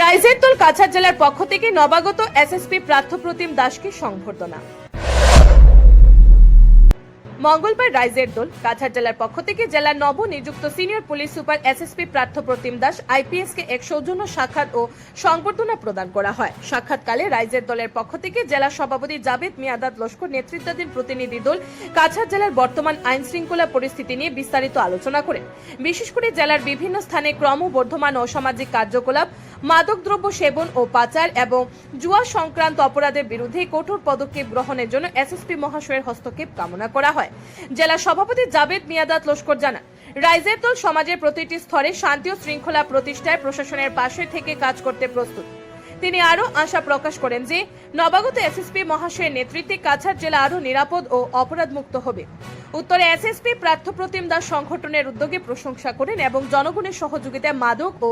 রাইজের দল কাছাড় জেলার পক্ষ থেকে নবাগত এসএসপি প্রার্থপ্রতিম দাসকে সংবর্ধনা। মঙ্গলবার রাইজের দল কাছাড় জেলার পক্ষ থেকে জেলার নবনিযুক্ত senior police super SSP Parthapratim Das IPS কে এক সৌজন্য সাক্ষাৎ ও সংবর্ধনা প্রদান করা হয়। সাক্ষাৎকালে রাইজের দলের পক্ষ থেকে জেলা সভাপতি জাবেদ মিয়াদাদ লস্কর নেতৃত্বাধীন প্রতিনিধি দল কাছাড় জেলার বর্তমান আইন শৃঙ্খলা পরিস্থিতি নিয়ে বিস্তারিত আলোচনা করেন। বিশেষ করে জেলার বিভিন্ন স্থানে ক্রমবর্ধমান অসামাজিক কার্যকলাপ মাদকদ্রব্য সেবন ও পাচার এবং জুয়া সংক্রান্ত অপরাধের বিরুদ্ধে কঠোর পদক্ষেপ গ্রহণের জন্য এসএসপি মহাশয়ের হস্তক্ষেপ কামনা করা হয়। জেলা সভাপতি জাবেদ মিয়াদাত লস্কর জানান, রাইজের দল সমাজের প্রতিটি স্তরে শান্তি ও শৃঙ্খলা প্রতিষ্ঠায় প্রশাসনের পাশে থেকে কাজ করতে প্রস্তুত। তিনি আরও আশা প্রকাশ করেন যে, নবাগত এসএসপি মহাশয়ের নেতৃত্বে কাছাড় জেলা আরও নিরাপদ ও অপরাধমুক্ত হবে। উত্তরে এসএসপি প্রার্থপ্রতিম দাস সংগঠনের উদ্যোগে প্রশংসা করেন এবং জনগণের সহযোগিতায় মাদক ও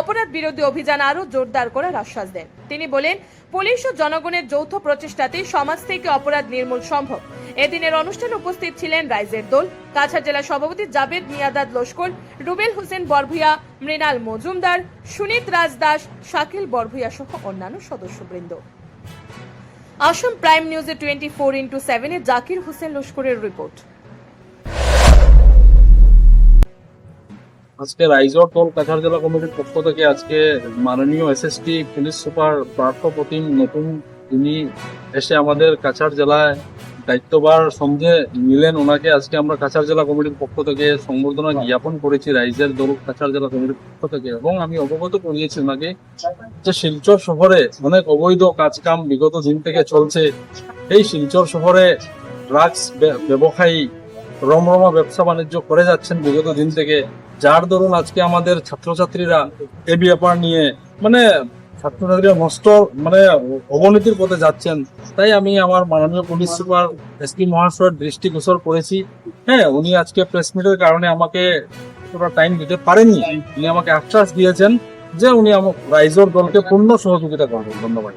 অপরাধ বিরোধী অভিযান আরও জোরদার করার আশ্বাস দেন। তিনি বলেন, পুলিশ ও জনগণের যৌথ প্রচেষ্টাতে সমাজ থেকে অপরাধ নির্মূল সম্ভব। এদিনের অনুষ্ঠানে উপস্থিত ছিলেন রাইজের দল। কাছাড় জেলা সভাপতি জাবেদ মিয়াদাদ লস্কর, রুবেল হোসেন বরভুয়া মৃণাল মজুমদার, সুনীত রাজ দাস শাকিল বরভুয়া সহ অন্যান্য সদস্যবৃন্দ। আসাম প্রাইম নিউজে টোয়েন্টি ফোর ইন্টু সেভেনে জাকির হোসেন লস্করের রিপোর্ট। আজকে রাইজর টোল কাছাড় জেলা কমিটির পক্ষ থেকে আজকে মাননীয় SST police super Partha Pratim নতুন তিনি এসে আমাদের কাছাড় জেলায় দায়িত্ববার সঙ্গে নিলেন। ওনাকে আজকে আমরা কাছাড় জেলা কমিটির পক্ষ থেকে সংবর্ধনা জ্ঞাপন করেছি রাইজের দল কাছাড় জেলা কমিটির পক্ষ থেকে এবং আমি অবগত করিয়েছি ওনাকে যে শিলচর শহরে অনেক অবৈধ কাজকাম বিগত দিন থেকে চলছে। এই শিলচর শহরে ড্রাগস ব্যবসায়ী রমরমা ব্যবসা বাণিজ্য করে যাচ্ছেন বিগত দিন থেকে। যার দরুন আজকে আমাদের ছাত্রছাত্রীরা এ ব্যাপার নিয়ে মানে ছাত্রছাত্রীরা নষ্ট মানে অবনতির পথে যাচ্ছেন। তাই আমি আমার মাননীয় পুলিশ সুপার এসপি মহাশয়ের দৃষ্টিগোচর করেছি। হ্যাঁ উনি আজকে প্রেস মিটের কারণে আমাকে টাইম দিতে পারেননি উনি আমাকে আশ্বাস দিয়েছেন যে উনি আমার রাইজর দলকে পূর্ণ সহযোগিতা করবেন। ধন্যবাদ।